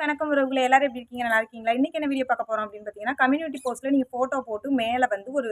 வணக்கம் உறவுகளை எல்லாரும் எப்படி இருக்கீங்க? நல்லா இருக்கீங்களா? இன்றைக்கி என்ன வீடியோ பார்க்க போகிறோம் அப்படின்னு பார்த்தீங்கன்னா கம்யூனிட்டி போஸ்ட்டில் நீங்கள் ஃபோட்டோ போட்டு மேலே வந்து ஒரு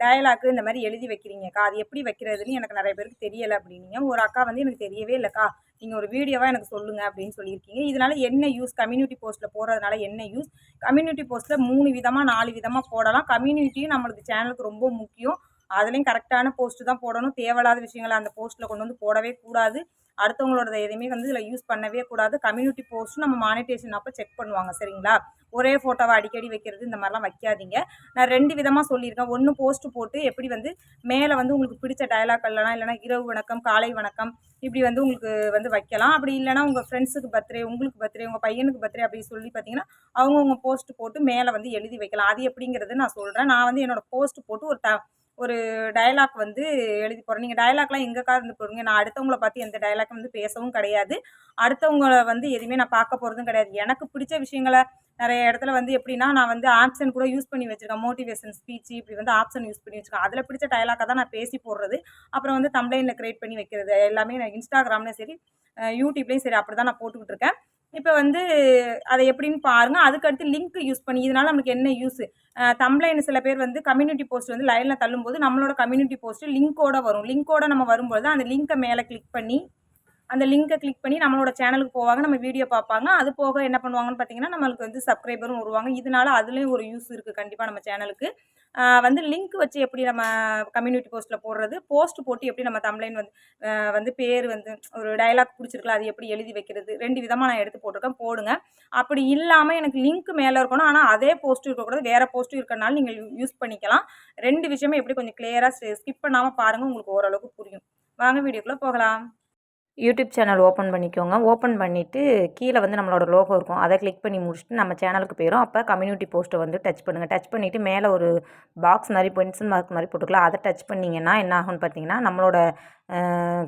டயலாக்கு இந்த மாதிரி எழுதி வைக்கிறீங்கக்கா அது எப்படி வைக்கிறதுன்னு எனக்கு நிறைய பேருக்கு தெரியலை அப்படின்னீங்க. ஒரு அக்கா வந்து எனக்கு தெரியவே இல்லைக்கா நீங்கள் ஒரு வீடியோவாக எனக்கு சொல்லுங்கள் அப்படின்னு சொல்லியிருக்கீங்க. இதனால் என்ன யூஸ் கம்யூனிட்டி போஸ்ட்டில் போகிறதுனால என்ன யூஸ் கம்யூனிட்டி போஸ்ட்டில் மூணு விதமாக நாலு விதமாக போடலாம். கம்யூனிட்டியும் நம்மளுக்கு சேனலுக்கு ரொம்ப முக்கியம். அதுலேயும் கரெக்டான போஸ்ட்டு தான் போடணும். தேவையில்லாத விஷயங்களை அந்த போஸ்ட்டில் கொண்டு வந்து போடவே கூடாது. அடுத்தவங்களோட எதையுமே வந்து இதில் யூஸ் பண்ணவே கூடாது. கம்யூனிட்டி போஸ்ட்டும் நம்ம மானிட்டேஷன் அப்போ செக் பண்ணுவாங்க சரிங்களா? ஒரே ஃபோட்டோவை அடிக்கடி வைக்கிறது இந்த மாதிரிலாம் வைக்காதீங்க. நான் ரெண்டு விதமாக சொல்லியிருக்கேன். ஒன்று போஸ்ட்டு போட்டு எப்படி வந்து மேலே வந்து உங்களுக்கு பிடிச்ச டயலாக் இல்லைனா இல்லைனா இரவு வணக்கம் காலை வணக்கம் இப்படி வந்து உங்களுக்கு வந்து வைக்கலாம். அப்படி இல்லைனா உங்கள் ஃப்ரெண்ட்ஸுக்கு பர்த்டே உங்களுக்கு பர்த்டே உங்கள் பையனுக்கு பர்த்டே அப்படி சொல்லி பார்த்தீங்கன்னா அவங்கவுங்க போஸ்ட் போட்டு மேலே வந்து எழுதி வைக்கலாம். அது எப்படிங்கிறது நான் சொல்கிறேன் நான் வந்து என்னோடய போஸ்ட் போட்டு ஒரு த ஒரு டயலாக் வந்து எழுதி போகிறேன் நீங்கள் டயலாக்லாம் எங்கேக்கா இருந்து போடுங்க நான் அடுத்தவங்கள பார்த்து எந்த டயலாக்கும் வந்து பேசவும் கிடையாது. அடுத்தவங்கள வந்து எதுவுமே நான் பார்க்க போகிறதும் கிடையாது. எனக்கு பிடிச்ச விஷயங்களை நிறைய இடத்துல வந்து எப்படின்னா நான் வந்து ஆப்ஷன் கூட யூஸ் பண்ணி வச்சுருக்கேன். மோட்டிவேஷன் ஸ்பீச் இப்படி வந்து ஆப்ஷன் யூஸ் பண்ணி வச்சுருக்கேன். அதில் பிடிச்ச டயலாக்காக தான் நான் பேசி போடுறது. அப்புறம் வந்து தம்ப்ளைனில் க்ரியேட் பண்ணி வைக்கிறது. எல்லாமே நான் இன்ஸ்டாகிராம்லேயும் சரி யூடியூப்லேயும் சரி அப்படி தான் நான் போட்டுக்கிட்டு இருக்கேன். இப்போ வந்து அதை எப்படின்னு பாருங்கள் அதுக்கடுத்து லிங்க் யூஸ் பண்ணி இதனால் நம்மளுக்கு என்ன யூஸு தம்ப்ளைன் சில பேர் வந்து கம்யூனிட்டி போஸ்ட் வந்து லைனில் தள்ளும்போது நம்மளோட கம்யூனிட்டி போஸ்ட்டு லிங்க்கோட வரும். லிங்க்கோட நம்ம வரும்போது அந்த லிங்க்கை மேலே கிளிக் பண்ணி அந்த லிங்க்கை கிளிக் பண்ணி நம்மளோட சேனலுக்கு போவாங்க நம்ம வீடியோ பார்ப்பாங்க. அது போக என்ன பண்ணுவாங்கன்னு பார்த்தீங்கன்னா நம்மளுக்கு வந்து சப்ஸ்கிரைபரும் வருவாங்க. இதனால அதுலேயும் ஒரு யூஸ் இருக்குது கண்டிப்பாக நம்ம சேனலுக்கு வந்து லிங்க் வச்சு எப்படி நம்ம கம்யூனிட்டி போஸ்ட்டில் போடுறது போஸ்ட் போட்டு எப்படி நம்ம தமிழ்லைன் வந்து வந்து பேர் வந்து ஒரு டைலாக் பிடிச்சிருக்கலாம் அது எப்படி எழுதி வைக்கிறது ரெண்டு விதமாக நான் எடுத்து போட்டிருக்கேன். போடுங்க. அப்படி இல்லாமல் எனக்கு லிங்க் மேலே இருக்கணும். ஆனால் அதே போஸ்ட்டும் இருக்கக்கூடாது. வேறு போஸ்ட்டும் இருக்கிறனால நீங்கள் யூஸ் பண்ணிக்கலாம். ரெண்டு விஷயமே எப்படி கொஞ்சம் கிளியராக ஸ்கிப் பண்ணாமல் பாருங்கள் உங்களுக்கு ஓரளவுக்கு புரியும். வாங்க வீடியோக்குள்ளே போகலாம். யூடியூப் சேனல் ஓப்பன் பண்ணிக்கோங்க. ஓப்பன் பண்ணிவிட்டு கீழே வந்து நம்மளோட லோகோ இருக்கும். அதை கிளிக் பண்ணி முடிச்சுட்டு நம்ம சேனலுக்கு போயிடும் அப்போ கம்யூனிட்டி போஸ்ட்டை வந்து டச் பண்ணுங்கள் டச் பண்ணிவிட்டு மேலே ஒரு பாக்ஸ் மாதிரி பென்சில் மார்க் மாதிரி போட்டுக்கலாம். அதை டச் பண்ணிங்கன்னா என்ன ஆகும்னு பார்த்தீங்கன்னா நம்மளோட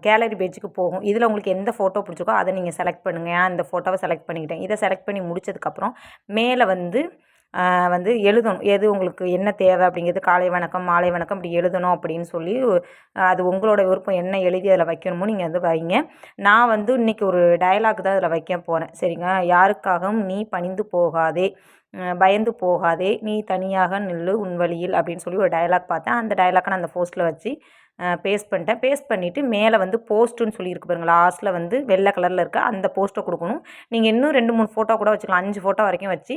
கேலரி பேஜுக்கு போகும். இதில் உங்களுக்கு எந்த ஃபோட்டோ பிடிச்சிருக்கோ அதை நீங்கள் செலக்ட் பண்ணுங்கள் ஏன் இந்த ஃபோட்டோவை செலக்ட் பண்ணிக்கிட்டேன். இதை செலக்ட் பண்ணி முடிச்சதுக்கப்புறம் மேலே வந்து வந்து எழுதணும். எது உங்களுக்கு என்ன தேவை அப்படிங்கிறது காலை வணக்கம் மாலை வணக்கம் இப்படி எழுதணும் அப்படின்னு சொல்லி அது உங்களோட விருப்பம் என்ன எழுதி அதில் வைக்கணுமோ நீங்கள் வந்து வைங்க. நான் வந்து இன்றைக்கி ஒரு டயலாக் தான் அதில் வைக்க போகிறேன் சரிங்க யாருக்காகவும் நீ பணிந்து போகாதே. பயந்து போகாதே. நீ தனியாக நில்லு உன் வழியில் அப்படின்னு சொல்லி ஒரு டயலாக் பார்த்தேன். அந்த டயலாக்கை நான் அந்த போஸ்ட்டில் வச்சு பேஸ்ட் பண்ணிட்டேன். பேஸ்ட் பண்ணிவிட்டு மேலே வந்து போஸ்ட்டுன்னு சொல்லியிருக்கு பாருங்கள்? லாஸ்ட்டில் வந்து வெள்ளை கலரில் இருக்க அந்த போஸ்ட்டை கொடுக்கணும். நீங்கள் இன்னும் ரெண்டு மூணு ஃபோட்டோ கூட வச்சுக்கலாம். அஞ்சு ஃபோட்டோ வரைக்கும் வச்சு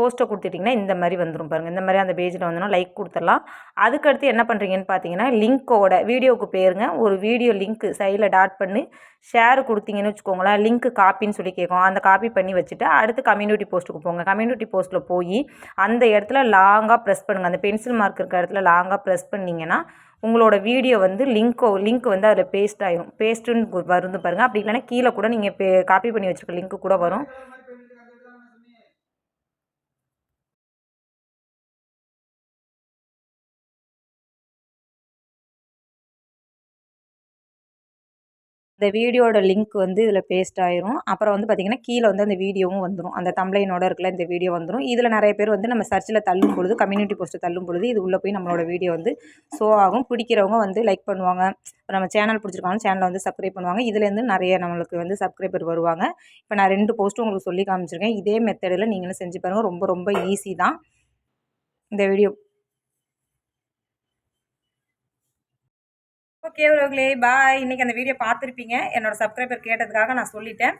போஸ்ட்டை கொடுத்துட்டிங்கன்னா இந்த மாதிரி வந்துடும் பாருங்கள் இந்த மாதிரி அந்த பேஜில் வந்தோன்னா லைக் கொடுத்துடலாம். அதுக்கடுத்து என்ன பண்ணுறீங்கன்னு பார்த்தீங்கன்னா லிங்க்கோட வீடியோவுக்கு பேருங்க ஒரு வீடியோ லிங்க்கு சைடில் டாட் பண்ணி ஷேர் கொடுத்தீங்கன்னு வச்சுக்கோங்களேன். லிங்க்கு காப்பின்னு சொல்லி கேட்கும். அந்த காப்பி பண்ணி வச்சுட்டு அடுத்து கம்யூனிட்டி போஸ்ட்டுக்கு போங்க. கம்யூனிட்டி போஸ்ட்டில் போய் அந்த இடத்துல லாங்காக ப்ரெஸ் பண்ணுங்கள் அந்த பென்சில் மார்க் இருக்கிற இடத்துல லாங்காக ப்ரெஸ் பண்ணிங்கன்னா உங்களோட வீடியோ வந்து லிங்க்கோ லிங்க் வந்து அதில் பேஸ்ட் ஆகிடும் பேஸ்ட்டுன்னு வருது பாருங்கள் அப்படி இல்லைன்னா கீழே கூட நீங்கள் பே காப்பி பண்ணி வச்சுருக்க லிங்க்கு கூட வரும். இந்த வீடியோட லிங்க் வந்து இதில் பேஸ்ட் ஆயிரும். அப்புறம் வந்து பார்த்திங்கன்னா கீழே வந்து அந்த வீடியோவும் வந்துடும் அந்த தம்ப்ளைனோட இருக்கல இந்த வீடியோ வந்துடும் இதில் நிறைய பேர் வந்து நம்ம சர்ச்சில் தள்ளும் பொழுது கம்யூனிட்டி போஸ்ட்டு தள்ளும் பொழுது இது உள்ளே போய் நம்மளோட வீடியோ வந்து ஷோ ஆகும். பிடிக்கிறவங்க வந்து லைக் பண்ணுவாங்க. நம்ம சேனல் பிடிச்சிருக்காங்க சேனலை வந்து சப்ஸ்கிரைப் பண்ணுவாங்க. இதுலேருந்து நிறைய நம்மளுக்கு வந்து சப்ஸ்கிரைபர் வருவாங்க. இப்போ நான் ரெண்டு போஸ்ட்டும் உங்களுக்கு சொல்லி காமிச்சிருக்கேன். இதே மெத்தடில் நீங்களும் செஞ்சு பாருங்கள் ரொம்ப ரொம்ப ஈஸி தான். இந்த வீடியோ ஓகே உறவுகளே பாய் இன்றைக்கி அந்த வீடியோ பார்த்துருப்பீங்க. என்னோட சப்ஸ்கிரைபர் கேட்டதுக்காக நான் சொல்லிட்டேன்.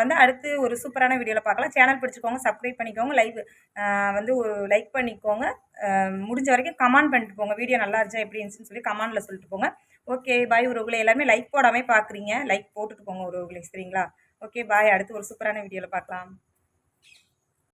வந்து அடுத்து ஒரு சூப்பரான வீடியோவில் பார்க்கலாம். சேனல் பிடிச்சிக்கோங்க சப்ஸ்கிரைப் பண்ணிக்கோங்க லைவ் வந்து ஒரு லைக் பண்ணிக்கோங்க. முடிஞ்ச வரைக்கும் கமெண்ட் பண்ணிட்டு போங்க. வீடியோ நல்லா இருந்துச்சா எப்படி இருந்துச்சுன்னு சொல்லி கமெண்டில் சொல்லிட்டு போங்க. ஓகே பாய் உறவுகளை. எல்லாமே லைக் போடாமல் பார்க்குறீங்க. லைக் போட்டுட்டு போங்க உறவுகளை சரிங்களா? ஓகே பாய் அடுத்து ஒரு சூப்பரான வீடியோவில் பார்க்கலாம்.